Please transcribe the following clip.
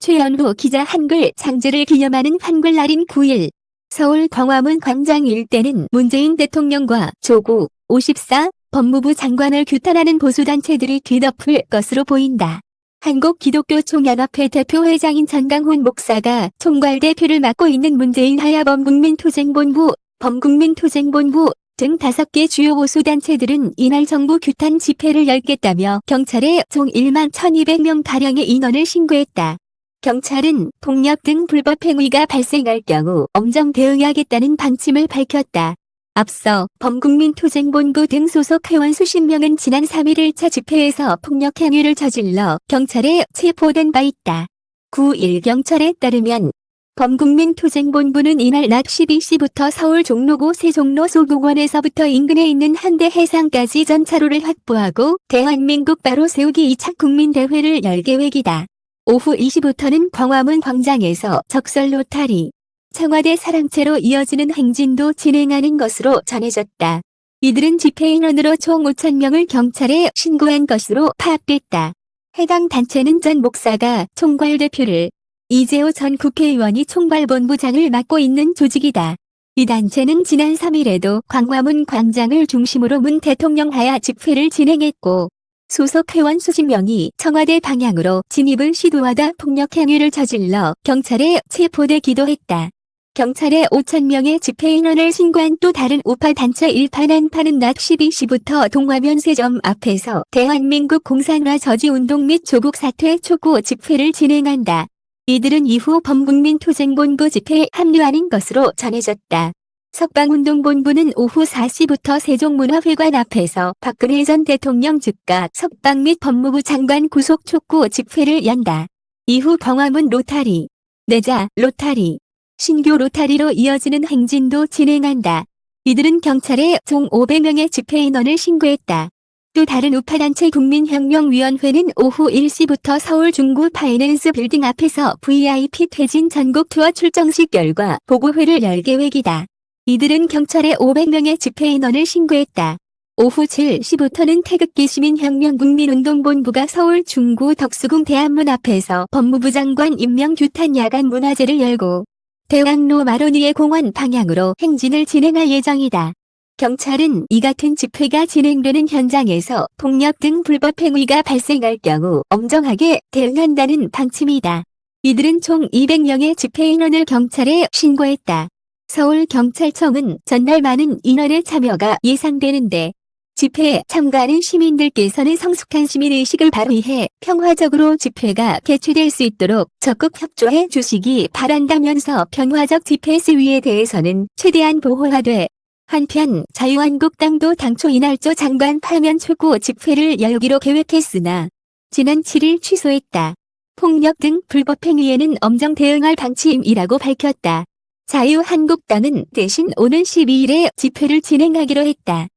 최연호 기자 한글 창제를 기념하는 한글날인 9일 서울 광화문 광장 일대는 문재인 대통령과 조국 54 법무부 장관을 규탄하는 보수단체들이 뒤덮을 것으로 보인다. 한국기독교총연합회 대표회장인 전강훈 목사가 총괄 대표를 맡고 있는 문재인 하야 범 국민투쟁본부, 범국민투쟁본부 등 다섯 개 주요 보수단체들은 이날 정부 규탄 집회를 열겠다며 경찰에 총 1만 1200명 가량의 인원을 신고했다. 경찰은 폭력 등 불법 행위가 발생할 경우 엄정 대응하겠다는 방침을 밝혔다. 앞서 범국민투쟁본부 등 소속 회원 수십 명은 지난 3일 1차 집회에서 폭력 행위를 저질러 경찰에 체포된 바 있다. 9일 경찰에 따르면 범국민투쟁본부는 이날 낮 12시부터 서울 종로구 세종로 소공원에서부터 인근에 있는 한대 해상까지 전차로를 확보하고 대한민국 바로 세우기 2차 국민대회를 열 계획이다. 오후 2시부터는 광화문 광장에서 적설 로타리, 청와대 사랑채로 이어지는 행진도 진행하는 것으로 전해졌다. 이들은 집회 인원으로 총 5천명을 경찰에 신고한 것으로 파악됐다. 해당 단체는 전 목사가 총괄 대표를 이재호 전 국회의원이 총괄본부장을 맡고 있는 조직이다. 이 단체는 지난 3일에도 광화문 광장을 중심으로 문 대통령 하야 집회를 진행했고 소속 회원 수십 명이 청와대 방향으로 진입을 시도하다 폭력 행위를 저질러 경찰에 체포되기도 했다. 경찰에 5천 명의 집회 인원을 신고한 또 다른 우파 단체 일파난파는 낮 12시부터 동화면 세점 앞에서 대한민국 공산화 저지 운동 및 조국 사퇴 촉구 집회를 진행한다. 이들은 이후 범국민 투쟁본부 집회에 합류하는 것으로 전해졌다. 석방운동본부는 오후 4시부터 세종문화회관 앞에서 박근혜 전 대통령 즉가 석방 및 법무부 장관 구속 촉구 집회를 연다. 이후 광화문 로타리, 내자 로타리, 신교 로타리로 이어지는 행진도 진행한다. 이들은 경찰에 총 500명의 집회 인원을 신고했다. 또 다른 우파단체 국민혁명위원회는 오후 1시부터 서울 중구 파이낸스 빌딩 앞에서 VIP 퇴진 전국 투어 출정식 결과 보고회를 열 계획이다. 이들은 경찰에 500명의 집회 인원을 신고했다. 오후 7시부터는 태극기 시민혁명국민운동본부가 서울 중구 덕수궁 대한문 앞에서 법무부 장관 임명 규탄 야간 문화제를 열고 대왕로 마로니에 공원 방향으로 행진을 진행할 예정이다. 경찰은 이 같은 집회가 진행되는 현장에서 폭력 등 불법 행위가 발생할 경우 엄정하게 대응한다는 방침이다. 이들은 총 200명의 집회 인원을 경찰에 신고했다. 서울경찰청은 전날 많은 인원의 참여가 예상되는데 집회에 참가하는 시민들께서는 성숙한 시민의식을 발휘해 평화적으로 집회가 개최될 수 있도록 적극 협조해 주시기 바란다면서 평화적 집회 시위에 대해서는 최대한 보호하되 한편 자유한국당도 당초 이날조 장관 파면 촉구 집회를 열기로 계획했으나 지난 7일 취소했다. 폭력 등 불법 행위에는 엄정 대응할 방침이라고 밝혔다. 자유한국당은 대신 오는 12일에 집회를 진행하기로 했다.